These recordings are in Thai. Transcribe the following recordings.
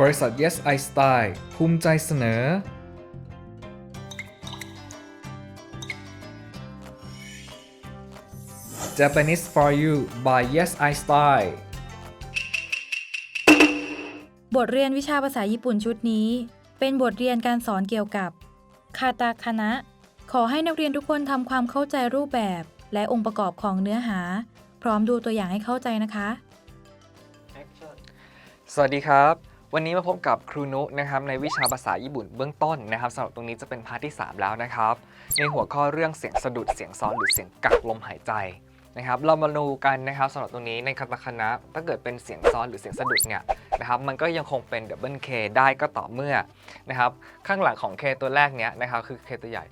บริษัท Yes I Style ภูมิใจเสนอ Japanese for you by Yes I Style บทเรียนวิชาภาษาญี่ปุ่นชุดนี้ เป็นบทเรียนการสอนเกี่ยวกับ คาตาคานะ ขอให้นักเรียนทุกคนทำความเข้าใจรูปแบบ และองค์ประกอบของเนื้อหา พร้อมดูตัวอย่างให้เข้าใจนะคะ สวัสดีครับ วันนี้มาพบกับครูนุนะครับในวิชาภาษาญี่ปุ่นเบื้องต้นนะครับสำหรับตรงนี้จะเป็นพาร์ทที่ 3 แล้วนะครับ ในหัวข้อเรื่องเสียงสะดุดเสียงซ้อนหรือเสียงกักลมหายใจนะครับเรามาดูกันนะครับสำหรับตรงนี้ในคาตาคานะถ้าเกิดเป็นเสียงซ้อนหรือเสียงสะดุดเนี่ยนะครับมันก็ยังคงเป็นดับเบิลเคได้ก็ต่อเมื่อนะครับข้างหลังของ K ตัวแรกเนี้ยนะครับคือ K ตัวใหญ่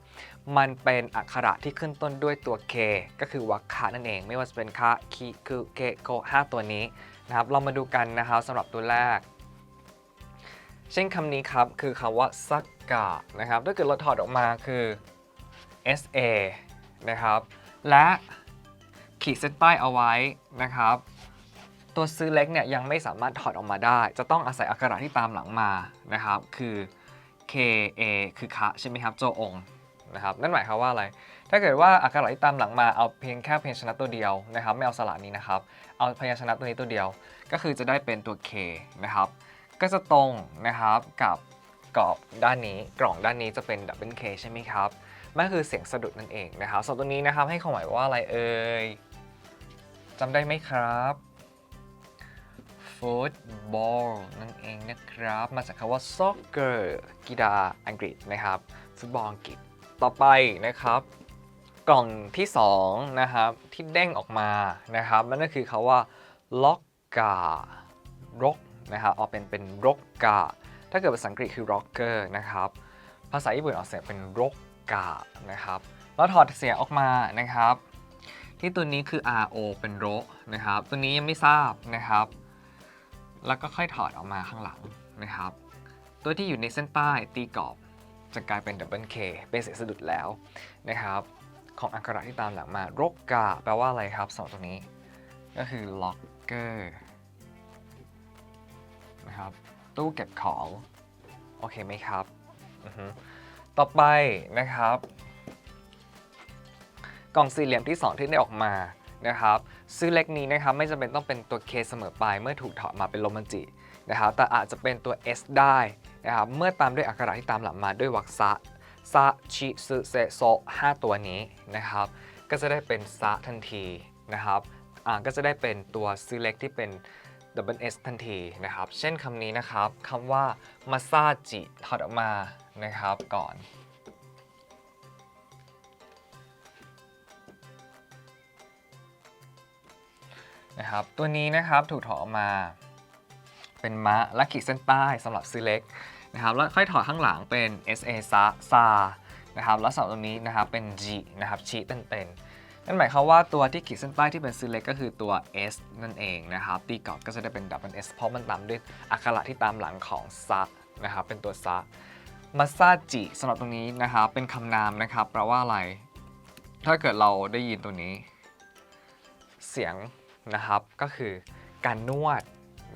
มันเป็นอักขระที่ขึ้นต้นด้วยตัว K ก็คือวรรคนั่นเอง ไม่ว่าจะเป็นคะคิคือเกโกห้าตัวนี้นะครับเรามาดูกันนะครับสำหรับตัวแรก เช่นคำนี้ครับ คือคำว่าสักกะนะครับ ถ้าเกิดเราถอดออกมาคือ sa นะครับ และขีดเส้นใต้เอาไว้นะครับ ตัวซื้อเล็กเนี่ยยังไม่สามารถถอดออกมาได้ จะต้องอาศัยอักขระที่ตามหลังมานะครับ คือ ka คือคะใช่ไหมครับโจองนะครับ นั่นหมายความว่าอะไร ถ้าเกิดว่าอักขระที่ตามหลังมาเอาเพียงแค่พยัญชนะตัวเดียวนะครับ ไม่เอาสระนี้นะครับ เอาพยัญชนะตัวนี้ตัวเดียว ก็คือจะได้เป็นตัว k นะครับ ก็จะตรงนะครับกับกรอบด้านนี้กล่องด้านนี้จะเป็นดับเบิลเคใช่ไหมครับนั่นคือเสียงสะดุดนั่นเองนะครับส่วนตัวนี้นะครับให้ความหมายว่าอะไรเอ่ยจำได้ไหมครับฟุตบอลนั่นเองนะครับ มาจากคำว่า soccer กีฬาอังกฤษนะครับฟุตบอลอังกฤษต่อไปนะครับ กล่องที่2นะครับที่เด้งออกมานะครับนั่นก็คือคาว่าล็อกการก นะครับออกเป็นเป็นรกกาถ้าเกิดภาษาอังกฤษคือ rocker นะครับ ภาษาญี่ปุ่นออกเสียงเป็นรกกานะครับ แล้วถอดเสียงออกมานะครับ ที่ตัวนี้คือ ro เป็นโรนะครับ ตัวนี้ยังไม่ทราบนะครับ แล้วก็ค่อยถอดออกมาข้างหลังนะครับ ตัวที่อยู่ในเส้นใต้ตีกรอบจะกลายเป็นดับเบิลเคเป็นเสียงสะดุดแล้วนะครับ ของอักขระที่ตามหลังมารกกาแปลว่าอะไรครับสองตัวนี้ ก็คือ locker นะครับ ตู้เก็บของ โอเคไหมครับอือฮึต่อไปนะครับ กล่องสี่เหลี่ยมที่ 2 ที่ได้ออกมานะครับ ซื้อเล็กนี้นะครับไม่จำเป็นต้องเป็นตัว K เสมอไปเมื่อถูกถอดมาเป็นโรมันจินะครับแต่อาจจะเป็นตัว S ได้นะครับเมื่อตามด้วยอักขระที่ตามหลังมาด้วยวรรคซะซะชิซึเซโซห้าตัวนี้นะครับ ก็จะได้เป็นซะทันทีนะครับอ่าก็จะได้เป็นตัวซื้อเล็กที่เป็น double S ทันทีนะครับ เช่นคำนี้นะครับคำว่ามาซาจิถอดออกมานะครับก่อนนะครับตัวนี้นะครับถูกถอดออกมา เป็นมะและขีดเส้นใต้สำหรับซื้อเล็กนะครับแล้วค่อยถอดข้างหลังเป็น sa ซาซานะครับแล้วสำหรับตรงนี้นะครับเป็น g นะครับชี้เป็นเป็ นั่นหมายความว่าตัวที่ขีดเส้นใต้ที่เป็นซื้อเล็กก็คือตัว S นั่นเองนะครับ ตีกรอบก็จะได้เป็นดับเบิล S เพราะมันตามด้วยอักขระที่ตามหลังของซะนะครับ เป็นตัวซะมาซาจิสำหรับตรงนี้นะครับ เป็นคำนามนะครับ แปลว่าอะไร ถ้าเกิดเราได้ยินตัวนี้ เสียงนะครับ ก็คือการนวด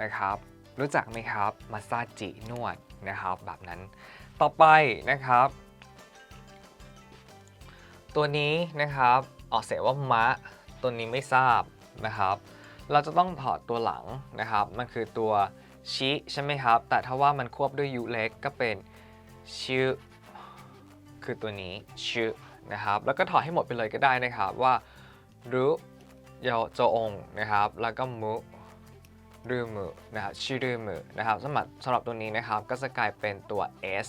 นะครับ รู้จักไหมครับ มาซาจินวดนะครับ แบบนั้น ต่อไปนะครับ ตัวนี้นะครับ ออกเสียงว่ามะตัวนี้ไม่ทราบนะครับ เราจะต้องถอดตัวหลังนะครับ มันคือตัวชิใช่ไหมครับ แต่ถ้าว่ามันควบด้วยยุเล็กก็เป็นชิคือตัวนี้ชินะครับ แล้วก็ถอดให้หมดไปเลยก็ได้นะครับว่ารุโยโจองนะครับ แล้วก็มุรูมุนะครับชิรูมุนะครับสำหรับสำหรับตัวนี้นะครับก็จะกลายเป็นตัว S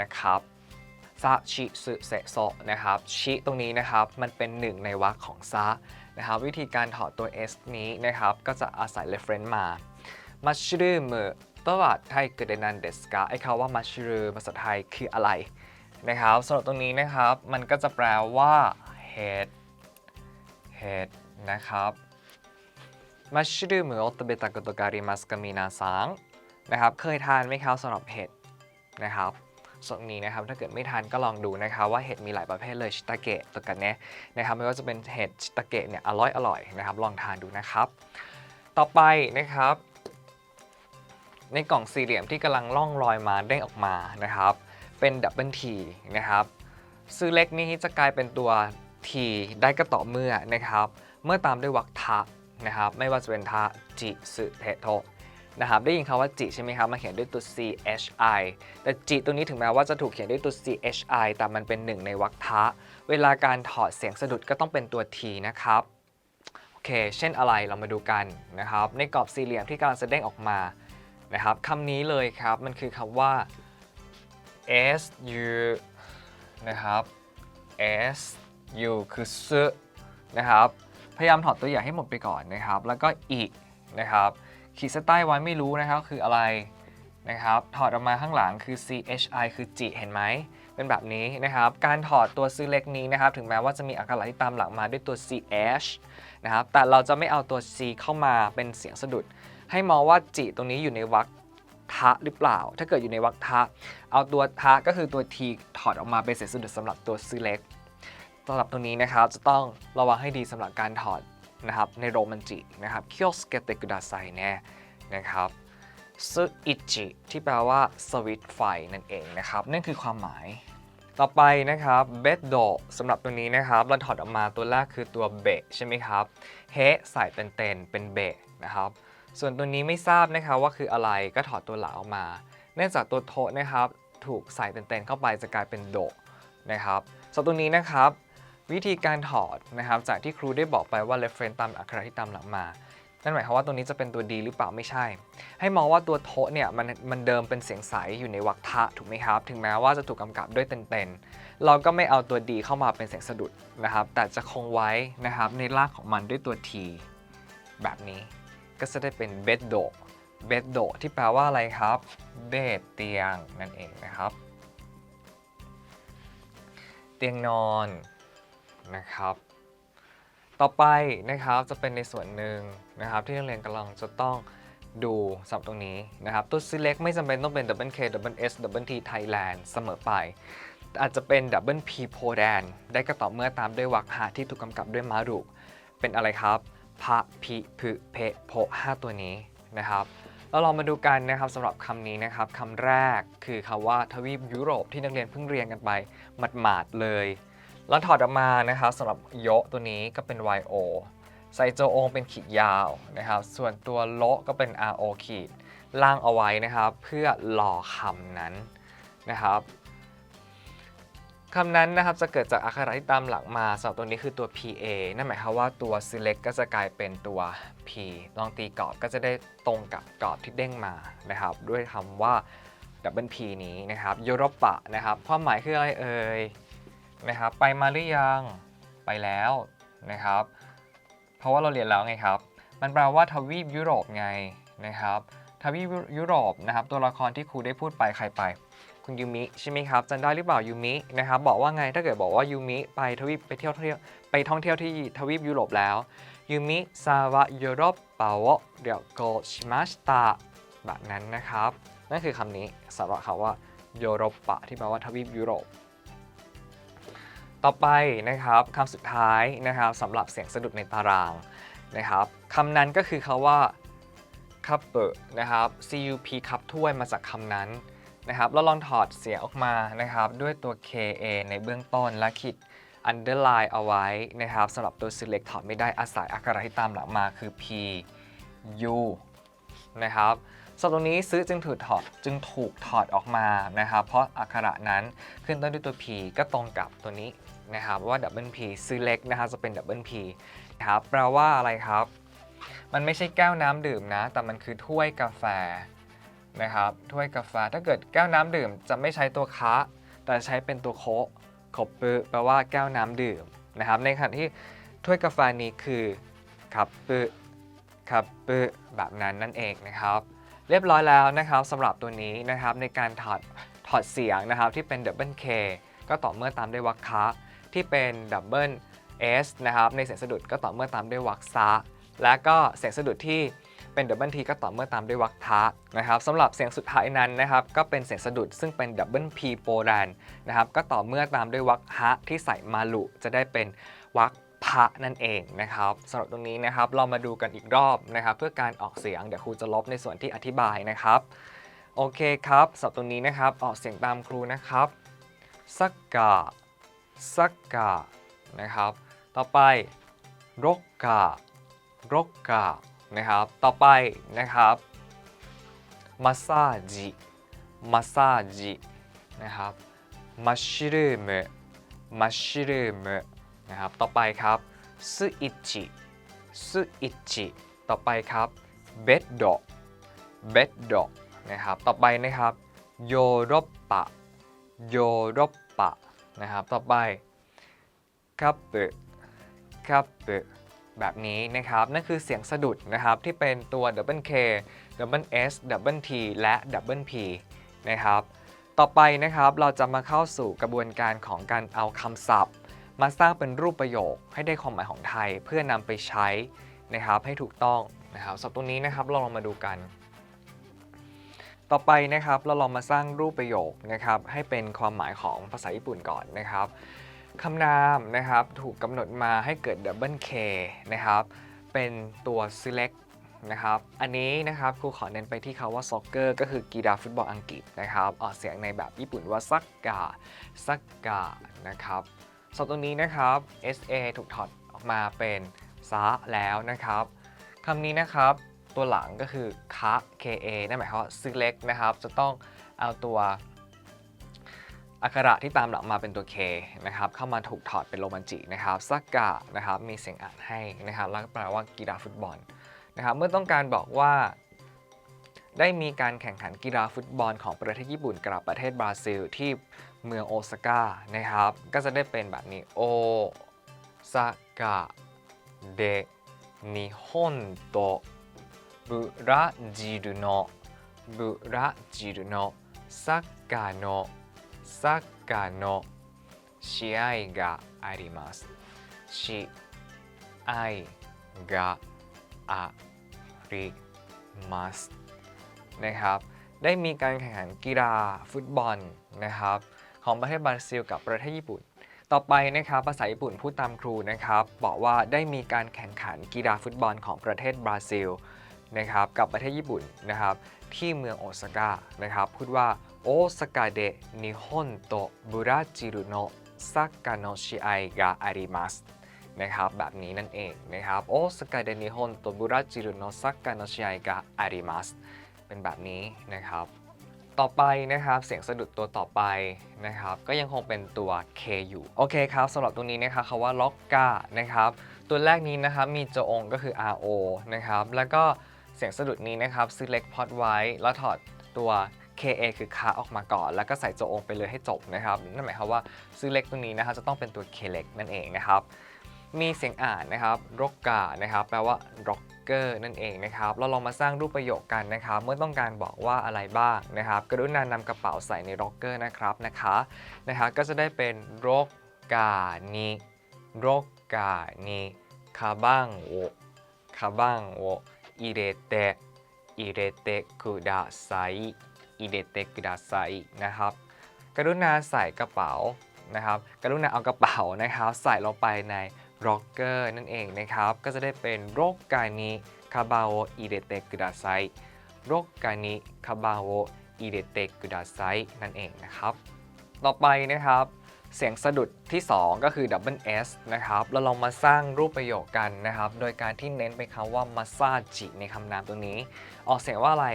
นะครับ ซาชิสึเสโซนะครับชิตรงนี้นะครับมันเป็นหนึ่งในวรรคของซานะครับวิธีการถอดตัว S นี้นะครับก็จะอาศัย reference มามัชรูมตลาดไทยเกิดในนันเดสกาไอ้คำว่ามัชรูภาษาไทยคืออะไรนะครับสำหรับตรงนี้นะครับมันก็จะแปลว่า head head นะครับมัชรูมโอตเบตากโตการิมัสกามินาซังนะครับเคยทานไหมครับสำหรับเห็ดนะครับ ส่วนนี้นะครับถ้าเกิดไม่ทานก็ลองดูนะครับว่าเห็ดมีหลายประเภทเลยชิตาเกะตัวกันเนะนะครับไม่ว่าจะเป็นเห็ดชิตาเกะเนี่ยอร่อยอร่อยนะครับลองทานดูนะครับ ต่อไปนะครับ ในกล่องสี่เหลี่ยมที่กำลังล่องลอยมาเด้งออกมานะครับเป็นดับเบิลทีนะครับซื้อเล็กนี้จะกลายเป็นตัว t ได้ก็ต่อเมื่อนะครับ เมื่อตามด้วยวรรคทะนะครับ ไม่ว่าจะเป็นทะจิสึเทโท นะครับได้ยินคำว่าจิใช่ไหมครับมาเขียนด้วยตัว chi แต่จิตัวนี้ถึงแม้ว่าจะถูกเขียนด้วยตัว chi แต่มันเป็นหนึ่งในวรรคทะ เวลาการถอดเสียงสะดุดก็ต้องเป็นตัว t นะครับโอเค เช่นอะไรเรามาดูกันนะครับ ในกรอบสี่เหลี่ยมที่กำลังแสดงออกมานะครับคำนี้เลยครับมันคือคำว่า s u นะครับ s u คือซึนะครับ พยายามถอดตัวอย่างให้หมดไปก่อนนะครับ แล้วก็อีนะครับ ขีดเส้นใต้ไว้ไม่รู้นะครับคืออะไรนะครับถอดออกมาข้างหลังคือ chi คือจิเห็นไหมเป็นแบบนี้นะครับ การถอดตัวซื้อเล็กนี้นะครับ ถึงแม้ว่าจะมีอักขระที่ตามหลังมาด้วยตัว ch นะครับ แต่เราจะไม่เอาตัว c เข้ามาเป็นเสียงสะดุด ให้มองว่าจิตรงนี้อยู่ในวรรคทะหรือเปล่า ถ้าเกิดอยู่ในวรรคทะ เอาตัวทะก็คือตัว t ถอดออกมาเป็นเสียงสะดุดสำหรับตัวซื้อเล็กสำหรับตรงนี้นะครับจะต้องระวังให้ดีสำหรับการถอด นะครับในโรมันจินะครับคิโอสเกเตกุดาไซแน่นะครับซึอิจิที่แปลว่าสวิตไฟนั่นเองนะครับนั่นคือความหมาย ต่อไปนะครับเบดโดสำหรับตัวนี้นะครับเราถอดออกมาตัวแรกคือตัวเบะใช่ไหมครับเฮใส่เป็นเตนเป็นเบะนะครับส่วนตัวนี้ไม่ทราบนะครับว่าคืออะไรก็ถอดตัวหลังออกมา เนื่องจากตัวโทนะครับถูกใส่เป็นเตนเข้าไปจะกลายเป็นโดนะครับส่วนตัวนี้นะครับ วิธีการถอดนะครับจากที่ครูได้บอกไปว่า reference ตามอักขระที่ตามหลังมานั่นหมายความว่าตัวนี้จะเป็นตัวดีหรือเปล่าไม่ใช่ ให้มองว่าตัวโทเนี่ยมันมันเดิมเป็นเสียงใสอยู่ในวรรคทะถูกไหมครับ ถึงแม้ว่าจะถูกกำกับด้วยเต็นๆเราก็ไม่เอาตัวดีเข้ามาเป็นเสียงสะดุดนะครับ แต่จะคงไว้นะครับในรากของมันด้วยตัว t แบบนี้ก็จะได้เป็นเบดโดเบดโดที่แปลว่าอะไรครับ เบดเตียงนั่นเองนะครับ เตียงนอน นะครับ ต่อไปนะครับจะเป็นในส่วนหนึ่งนะครับที่นักเรียนกำลังจะต้องดูสำหรับตรงนี้นะครับตัว select ไม่จำเป็นต้องเป็น double k double s double t Thailand เสมอไป อาจจะเป็น double p p o d a n ได้ก็ต่อเมื่อตามด้วยวรรคหาที่ถูกกำกับด้วยมารุเป็นอะไรครับพระพิพึเพโพห้าตัวนี้นะครับแล้วเรามาดูกันนะครับสำหรับคำนี้นะครับคำแรกคือคำว่าทวีปยุโรปที่นักเรียนเพิ่งเรียนกันไปหมาดๆเลย แล้วถอดออกมานะครับสำหรับโยตัวนี้ก็เป็น yo ไซโจองเป็นขีดยาวนะครับ ส่วนตัวโละก็เป็น ro ขีดล่างเอาไว้นะครับ เพื่อหล่อคำนั้นนะครับคำนั้นนะครับจะเกิดจากอักขระที่ตามหลังมาสำหรับตัวนี้คือตัว pa นั่นหมายความว่าตัว select ก็จะกลายเป็นตัว p ลองตีกรอบก็จะได้ตรงกับกรอบที่เด้งมานะครับ ด้วยคำว่า double p นี้นะครับยุโรปะนะครับความหมายคืออะไรเอ่ย นะครับไปมาหรือยังไปแล้วนะครับ เพราะว่าเราเรียนแล้วไงครับ มันแปลว่าทวีปยุโรปไงนะครับทวีปยุโรปนะครับ ตัวละครที่ครูได้พูดไปใครไป คุณยูมิใช่ไหมครับจำได้หรือเปล่ายูมินะครับ บอกว่าไงถ้าเกิดบอกว่ายูมิไปทวีปไปเที่ยวเที่ยวไปท่องเที่ยวที่ทวีปยุโรปแล้วยูมิซาวะยุโรปเปาวะเดียวโกชิมาสตาแบบนั้นนะครับ นั่นคือคำนี้สำหรับคำว่ายุโรปะที่แปลว่าทวีปยุโรป ต่อไปนะครับคำสุดท้ายนะครับสำหรับเสียงสะดุดในตารางนะครับคำนั้นก็คือคาว่าคัพเปอร์นะครับ cup คับถ้วยมาจากคำนั้นนะครับเราลองถอดเสียงออกมานะครับด้วยตัว ka ในเบื้องต้นและขีด underline เอาไว้นะครับสำหรับตัว select ถอดไม่ได้อาศัยอักขระที่ตามหลังมาคือ p u นะครับสำหรับตรงนี้ซื้อจึงถูกถอดจึงถูกถอดออกมานะครับเพราะอักขระนั้นขึ้นต้นด้วยตัว p ก็ตรงกับตัวนี้ นะครับว่า double p ซื้อเล็กนะครับจะเป็น double p นะครับแปลว่าอะไรครับ มันไม่ใช่แก้วน้ำดื่มนะ แต่มันคือถ้วยกาแฟนะครับถ้วยกาแฟถ้าเกิดแก้วน้ำดื่มจะไม่ใช้ตัวคะแต่ใช้เป็นตัวโคะขบปืแปลว่าแก้วน้ำดื่มนะครับ ในขณะที่ถ้วยกาแฟนี้คือคับปืคับปืแบบนั้นนั่นเองนะครับ เรียบร้อยแล้วนะครับสำหรับตัวนี้นะครับในการถอดถอดเสียงนะครับที่เป็น double K ก็ต่อเมื่อตามด้วยวรรคคะ ที่เป็น double S นะครับในเสียงสะดุดก็ต่อเมื่อตามด้วยวรรคซะและก็เสียงสะดุดที่เป็น double T ก็ต่อเมื่อตามด้วยวรรคทะนะครับสำหรับเสียงสุดท้ายนั้นนะครับก็เป็นเสียงสะดุดซึ่งเป็น double P โปแรนนะครับก็ต่อเมื่อตามด้วยวรรคฮะที่ใส่มาลุจะได้เป็นวรรคพระนั่นเองนะครับสำหรับตรงนี้นะครับเรามาดูกันอีกรอบนะครับ เพื่อการออกเสียงเดี๋ยวครูจะลบในส่วนที่อธิบายนะครับโอเคครับสำหรับตรงนี้นะครับออกเสียงตามครูนะครับสักกะ สักกะนะครับ ต่อไปรกกะรกกะนะครับ ต่อไปนะครับมาสซาจิมาสซาจินะครับมัชรูมมัชรูมนะครับ ต่อไปครับสอิจิสอิจิต่อไปครับเบดโดเบดโดนะครับ ต่อไปนะครับโยรปปะโยรปปะ นะครับ ต่อไปคัปเปคัปเปแบบนี้นะครับ นั่นคือเสียงสะดุดนะครับ ที่เป็นตัว double K double S double T และ double P นะครับ ต่อไปนะครับเราจะมาเข้าสู่กระบวนการของการเอาคำศัพท์ มาสร้างเป็นรูปประโยคให้ได้ความหมายของไทย เพื่อนำไปใช้นะครับให้ถูกต้องนะครับสำหรับตรงนี้นะครับเราลองมาดูกัน ต่อไปนะครับเราลองมาสร้างรูปประโยคนะครับให้เป็นความหมายของภาษาญี่ปุ่นก่อนนะครับคำนามนะครับถูกกำหนดมาให้เกิด double K นะครับเป็นตัว select นะครับอันนี้นะครับครูขอเน้นไปที่คาว่า soccer ก็คือกีฬาฟุตบอลอังกฤษนะครับออกเสียงในแบบญี่ปุ่นว่าซักกาซักกานะครับส่วนตรงนี้นะครับ SA ถูกถอดออกมาเป็นซะแล้วนะครับคำนี้นะครับ ตัวหลังก็คือคะ KA นั่นหมายความว่า select นะครับ จะต้องเอาตัวอักขระที่ตามหลังมาเป็นตัว K นะครับ เข้ามาถูกถอดเป็นโรมันจินะครับซักกะนะครับ มีเสียงอ่านให้นะครับ แล้วแปลว่ากีฬาฟุตบอลนะครับ เมื่อต้องการบอกว่า ได้มีการแข่งขันกีฬาฟุตบอลของประเทศญี่ปุ่นกับประเทศบราซิลที่เมืองโอซาก้านะครับ ก็จะได้เป็นแบบนี้โอซาก้าเดนิฮอนโต บุราจิรุโนะบุราจิรุโนะサッカーのサッカーの試合があります試合がอาริมัสนะครับ ได้มีการแข่งขันกีฬาฟุตบอลนะครับ ของประเทศบราซิล กับประเทศญี่ปุ่น ต่อไปนะครับภาษาญี่ปุ่นพูดตามครูนะครับ บอกว่าได้มีการแข่งขันกีฬาฟุตบอลของประเทศบราซิล นะครับกับประเทศญี่ปุ่นนะครับที่เมืองโอซาก้านะครับพูดว่าโอซากาเดะนิฮอนโตบุราจิรุโนะซักกาโนชิไอกาอาริมัสนะครับแบบนี้นั่นเองนะครับโอสกาเดะนิฮอนโตบุราจิรุโนซักกาโนชิไอกะอาริมัสเป็นแบบนี้นะครับต่อไปนะครับเสียงสะดุดตัวต่อไปนะครับก็ยังคงเป็นตัว K อยู่โอเคครับสำหรับตรงนี้นะครับคำว่าล็อกกานะครับตัวแรกนี้นะครับมีโจองก็คือ RO นะครับแล้วก็ เสียงสะดุดนี้นะครับ select pot ไว้ แล้วถอดตัว KA คือคาออกมาก่อน แล้วก็ใส่โจองไปเลยให้จบนะครับนั่นหมายความว่า select ตรงนี้นะครับจะต้องเป็นตัว K เล็กนั่นเองนะครับมีเสียงอ่านนะครับร็อกกานะครับแปลว่า rocker นั่นเองนะครับเราลองมาสร้างรูปประโยคกันนะครับ เมื่อต้องการบอกว่าอะไรบ้างนะครับกรุณานำกระเป๋าใส่ใน rocker นะครับนะคะนะครับก็จะได้เป็นร็อกกานิร็อกกานิคาบังโอคาบังโอ อิเรเตะอิเรเตะคุดาไซอิเรเตคุดาไซนะครับ กรุณาใส่กระเป๋านะครับ กรุณาเอากระเป๋านะครับ ใส่ลงไปในร็อกเกอร์นั่นเองนะครับ ก็จะได้เป็นโรกกานิคาบาโออิเดเตกุดาไซโรกกานิคาบาโออิเดเตกุดาไซนั่นเองนะครับ ต่อไปนะครับ เสียงสะดุดที่ 2 ก็คือ double S นะครับ เราลองมาสร้างรูปประโยคกันนะครับ โดยการที่เน้นไปคำว่ามาซาจิในคำนามตรงนี้ ออกเสียงว่าอะไร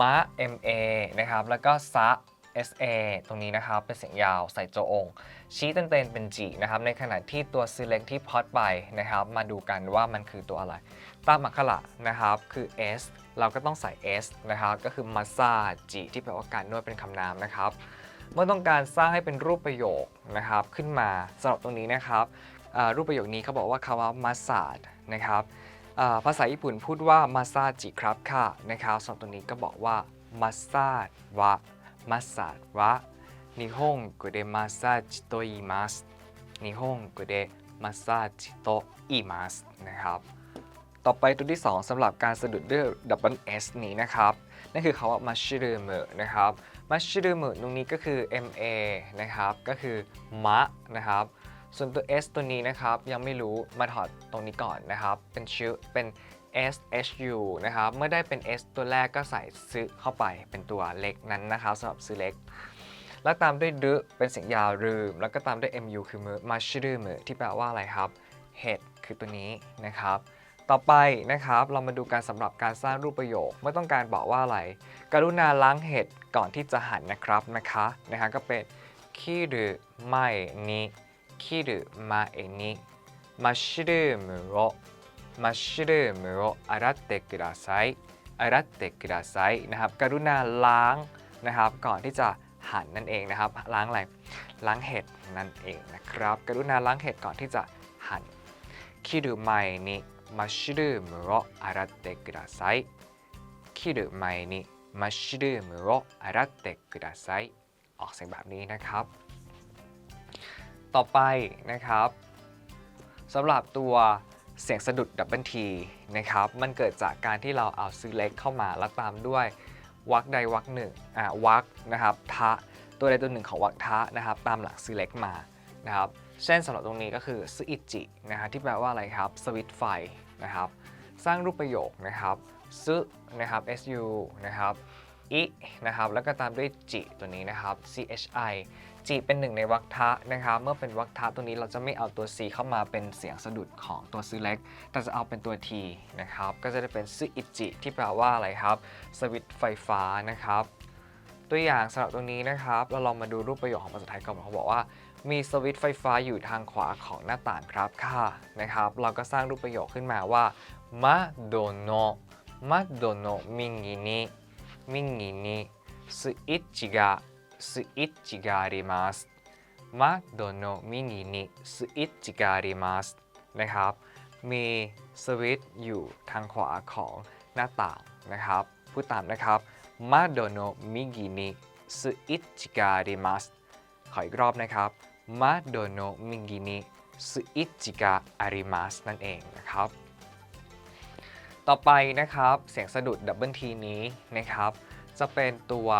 มะ MA นะครับ แล้วก็ซะ SA ตรงนี้นะครับ เป็นเสียงยาวใส่โจองชี้เต็นๆเป็นจีนะครับ ในขณะที่ตัว select ที่พอดไปนะครับ มาดูกันว่ามันคือตัวอะไร ตามอักขระนะครับ คือ s เราก็ต้องใส่ s นะครับ ก็คือ massage ที่แปลว่าการนวดเป็นคำนามนะครับ เมื่อต้องการสร้างให้เป็นรูปประโยคนะครับขึ้นมาสำหรับตรงนี้นะครับรูปประโยคนี้เขาบอกว่าคำว่ามาซาดนะครับภาษาญี่ปุ่นพูดว่ามาซาจิครับค่ะนะครับสำหรับตรงนี้ก็บอกว่ามาซาดวะมาซาดวะนิฮงกุเดมาซาจิโตอิมัสนิฮงกุเดมาซาจิโตอิมัสนะครับ ต่อไปตัวที่ 2สำหรับการสะดุดด้วย double S นี้นะครับ นั่นคือคาว่า mushroom นะครับ mushroom ตรงนี้ก็คือ MA นะครับก็คือมะนะครับส่วนตัว S ตัวนี้นะครับยังไม่รู้มาถอดตรงนี้ก่อนนะครับ เป็นชื่อเป็น S H U นะครับเมื่อได้เป็น S ตัวแรกก็ใส่ซื้อเข้าไปเป็นตัวเล็กนั้นนะครับสำหรับซื้อเล็ก แล้วตามด้วยดึเป็นเสียงยาวรืม แล้วก็ตามด้วย MU คือมือมาชื่อมือที่แปลว่าอะไรครับ head คือตัวนี้นะครับ ต่อไปนะครับเรามาดูการสำหรับการสร้างรูปประโยคเมื่อต้องการบอกว่าอะไร กรุณาล้างเห็ดก่อนที่จะหั่นนะครับนะคะนะคะก็เป็นคิรุไม่นิคิรุมาเอนิมาชิรูมุโรมาชิรูมุโรอารัตเตกิราไซอารัตเตกิราไซนะครับกรุณาล้างนะครับก่อนที่จะหั่นนั่นเองนะครับ ล้างอะไรล้างเห็ดนั่นเองนะครับ กรุณาล้างเห็ดก่อนที่จะหั่นคิรุไม่นิ มัชรูムを洗ってください切る前にマッシュルームを洗ってくださいออกเสียงแบบนี้นะครับ ต่อไปนะครับสำหรับตัวเสียงสะดุดดับเบิลทีนะครับ มันเกิดจากการที่เราเอาซื้อเล็กเข้ามาแล้วตามด้วยวรรคใดวรรคหนึ่งอ่าวรรคนะครับทะตัวใดตัวหนึ่งของวรรคทะนะครับ ตามหลังซื้อเล็กมานะครับ เช่นสำหรับตรงนี้ก็คือซึอิจินะครับที่แปลว่าอะไรครับสวิตไฟนะครับสร้างรูปประโยคนะครับซึนะครับ su นะครับอินะครับแล้วก็ตามด้วยจิตัวนี้นะครับ chi จิเป็นหนึ่งในวรรคทะนะครับ เมื่อเป็นวรรคทะตัวนี้เราจะไม่เอาตัว c เข้ามาเป็นเสียงสะดุดของตัวซื้อเล็ก แต่จะเอาเป็นตัว t นะครับ ก็จะได้เป็นซึอิจิที่แปลว่าอะไรครับ สวิตไฟฟ้านะครับ ตัวอย่างสำหรับตรงนี้นะครับ เราลองมาดูรูปประโยคของภาษาไทยก่อนเขาบอกว่า มีสวิตช์ไฟฟ้าอยู่ทางขวาของหน้าต่างครับค่ะนะครับ เราก็สร้างรูปประโยคขึ้นมาว่ามาโดโนมาโดโนมิงินิมิงินิスイッチがスイッチがあります窓の右にスイッチがありますนะครับ มีสวิตช์อยู่ทางขวาของหน้าต่างนะครับพูดตามนะครับมาโดโนมิกินิสอิจิกาดิมัสขออีกรอบนะครับ มาโดโนมิกินิสอิจิกาอาริมัสนั่นเองนะครับ ต่อไปนะครับเสียงสะดุดดับเบิลทีนี้นะครับ จะเป็นตัว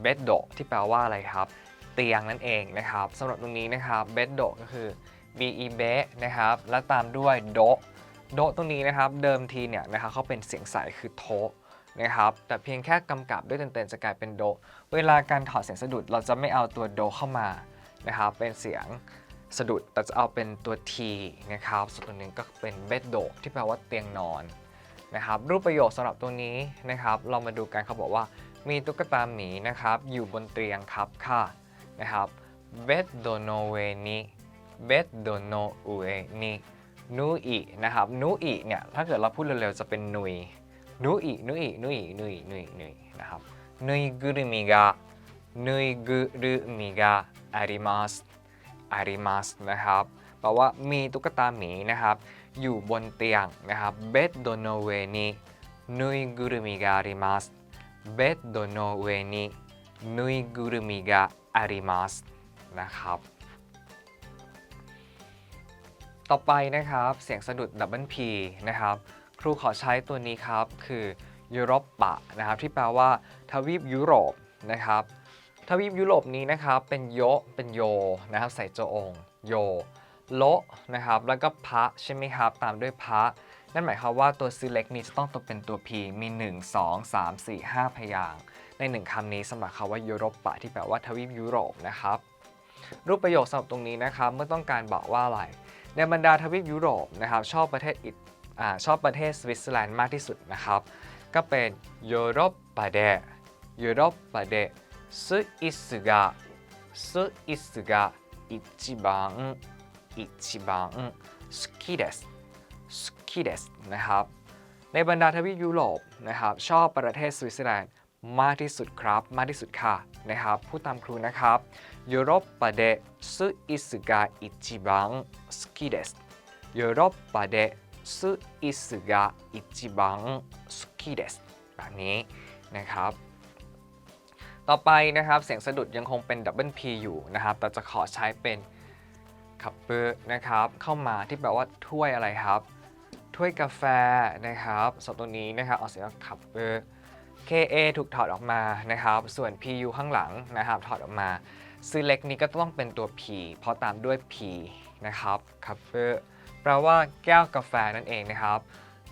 เบดโดที่แปลว่าอะไรครับ เตียงนั่นเองนะครับสำหรับตรงนี้นะครับเบดโดก็คือ b e b นะครับ แล้วตามด้วยโดโดตรงนี้นะครับ เดิมทีเนี่ยนะครับเขาเป็นเสียงใสคือโท นะครับแต่เพียงแค่กำกับด้วยเต็มๆจะกลายเป็นโด เวลาการถอดเสียงสะดุดเราจะไม่เอาตัวโดเข้ามานะครับเป็นเสียงสะดุดแต่จะเอาเป็นตัว t นะครับส่วนตัวหนึงก็เป็นเบดโดที่แปลว่าเตียงนอนนะครับรูปประโยคสำหรับตัวนี้นะครับ เรามาดูกันเขาบอกว่ามีตุ๊กตาหมีนะครับ อยู่บนเตียงครับค่ะนะครับเบดโดโนเวนิเบดโดโนอุเอนินูอินะครับนูอิเนี่ยถ้าเกิดเราพูดเร็วๆจะเป็นนุย นุยนุยนุยนุยนุยนุยนะครับนุยกุรุมิกะนุยกุรุมิกะอาริมาสอาริมาสนะครับแปลว่ามีตุ๊กตาหมีนะครับ อยู่บนเตียงนะครับเบดโดโนเวนินุยกุรุมิกะอาริมาสเบดโดโนเวนินุยกุรุมิกะอาริมาสนะครับ ต่อไปนะครับเสียงสะดุดดับเบิลพีนะครับ ครูขอใช้ตัวนี้ครับ คือยุโรปปะนะครับ ที่แปลว่าทวีปยุโรปนะครับทวีปยุโรปนี้นะครับ เป็นโยเป็นโยนะครับ ใส่โจองโยโลนะครับ แล้วก็พระใช่ไหมครับ ตามด้วยพระนั่นหมายความว่าตัวซีเล็กนี้จะต้องตกเป็นตัว P มี 1 2 3 4 5 พยางใน 1คำนี้สำหรับคำว่ายุโรปะที่แปลว่าทวีปยุโรปนะครับ รูปประโยคสำหรับตรงนี้นะครับ เมื่อต้องการบอกว่าอะไร ในบรรดาทวีปยุโรปนะครับ ชอบประเทศอิต อชอบประเทศสวิตเซอร์แลนด์มากที่สุดนะครับ ก็เป็นยุโรปปะเดยุโรปปะเดสุอิสุกะสุอิสุกะอิจิบังอิจิบังสกิเดสสกิเดสนะครับ ในบรรดาทวีปยุโรปนะครับ ชอบประเทศสวิตเซอร์แลนด์มากที่สุดครับ มากที่สุดค่ะนะครับพูดตามครูนะครับยุโรปปะเดสุอิสุกะอิจิบังสกิเดสยุโรปปะเด ซุอิสึกาอิจิบังสุกิเดสแบบนี้นะครับ ต่อไปนะครับเสียงสะดุดยังคงเป็นดับเบิลพีอยู่นะครับ แต่จะขอใช้เป็นคัพเปอร์นะครับ เข้ามาที่แปลว่าถ้วยอะไรครับ ถ้วยกาแฟนะครับสองตัวนี้นะครับออกเสียงคัพเปอร์ KA ถูกถอดออกมานะครับ ส่วน PU ข้างหลังนะครับ ถอดออกมาซื้อเล็กนี้ก็ต้องเป็นตัว P เพราะตามด้วย P นะครับคัปเปอร์ แปลว่าแก้วกาแฟนั่นเองนะครับ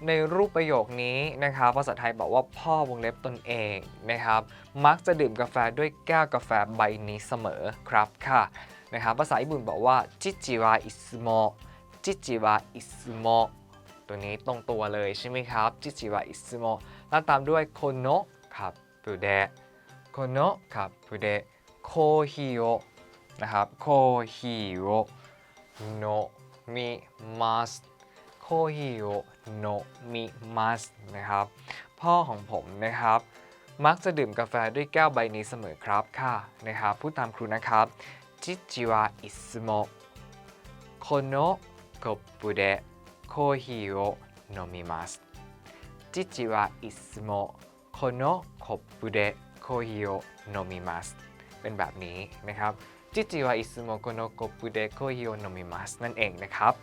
ในรูปประโยคนี้นะครับภาษาไทยบอกว่าพ่อวงเล็บตนเองนะครับ มักจะดื่มกาแฟด้วยแก้วกาแฟใบนี้เสมอครับค่ะนะครับภาษาญี่ปุ่นบอกว่าจิจิวาอิสโมจิจิวาอิสโมตัวนี้ตรงตัวเลยใช่ไหมครับจิจิวาอิสโมแล้วตามด้วยโคโนะครับปุเดะโคโนะครับปุเดะโคฮิโอนะครับโคฮิโอโน มิมัสโคฮิโอโนมิมัสนะครับ พ่อของผมนะครับ มักจะดื่มกาแฟด้วยแก้วใบนี้เสมอครับค่ะนะครับพูดตามครูนะครับจิจิวาอิสโมโคโนโกปุเดโคฮิโอโนมิมัสจิจิวาอิสโมโคโนโกปุเดโคฮิโอโนมิมัสเป็นแบบนี้นะครับ จิจิวาอิสโมโคโนโกปุเดโคฮิโอโนมิมัสนั่นเองนะครับ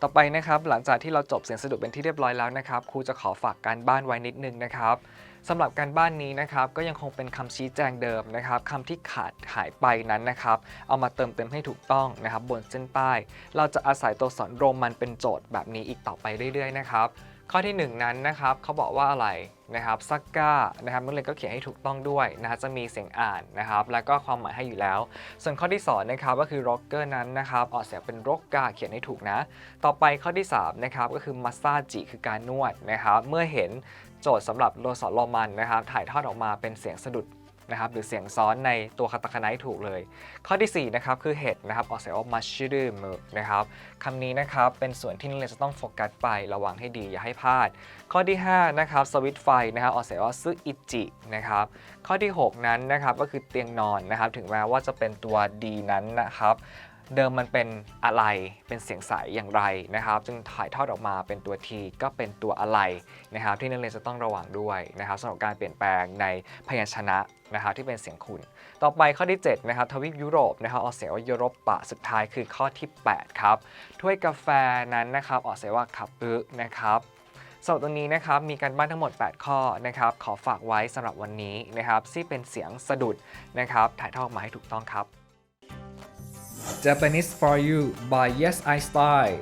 ต่อไปนะครับหลังจากที่เราจบเสียงสะดุดเป็นที่เรียบร้อยแล้วนะครับครูจะขอฝากการบ้านไว้นิดนึงนะครับสำหรับการบ้านนี้นะครับก็ยังคงเป็นคำชี้แจงเดิมนะครับคำที่ขาดหายไปนั้นนะครับเอามาเติมเต็มให้ถูกต้องนะครับบนเส้นป้าย เราจะอาศัยตัวสอนโรมันเป็นโจทย์แบบนี้อีกต่อไปเรื่อยๆนะครับ ข้อที่ 1 นั้นนะครับเขาบอกว่าอะไรนะครับซักก้านะครับนักเรียนก็เขียนให้ถูกต้องด้วยนะฮะจะมีเสียงอ่านนะครับ แล้วก็ความหมายให้อยู่แล้ว ส่วนข้อที่2นะครับก็คือโรเกอร์นั้นนะครับออกเสียงเป็นร็อกกาเขียนให้ถูกนะ ต่อไปข้อที่3นะครับก็คือมาซาจิคือการนวดนะครับ เมื่อเห็นโจทย์สำหรับโลสอนโรมันนะครับถ่ายทอดออกมาเป็นเสียงสะดุด นะครับหรือเสียงซ้อนในตัวคาตาคานถูกเลย ข้อทีสี่4นะครับคือเห็ดนะครับออกเสียงว่ามัชชูดมนะครับคำนี้นะครับเป็นส่วนที่นักเรียนจะต้องโฟกัสไประวังให้ดีอย่าให้พลาด ข้อที่5นะครับสวิตไฟนะครับออกเสียงว่าซึอิจินะครับข้อที่ 6 นั้นนะครับก็คือเตียงนอนนะครับถึงแม้ว่าจะเป็นตัวดีนั้นนะครับ เดิมมันเป็นอะไร เป็นเสียงใสอย่างไรนะครับ จึงถ่ายทอดออกมาเป็นตัวทีก็เป็นตัวอะไรนะครับ ที่นักเรียนจะต้องระวังด้วยนะครับสำหรับการเปลี่ยนแปลงในพยัญชนะนะครับที่เป็นเสียงคุณ ต่อไปข้อที่ 7 นะครับ ทวีปยุโรปนะครับออกเสียงว่ายุโรปปะสุดท้ายคือข้อที่ 8 ครับ ถ้วยกาแฟนั้นนะครับออกเสียงว่าคับอึนะครับสำหรับตรงนี้นะครับมีการบ้านทั้งหมด 8 ข้อนะครับ ขอฝากไว้สำหรับวันนี้นะครับที่เป็นเสียงสะดุดนะครับถ่ายทอดมาให้ถูกต้องครับ Japanese for you by Yes I Style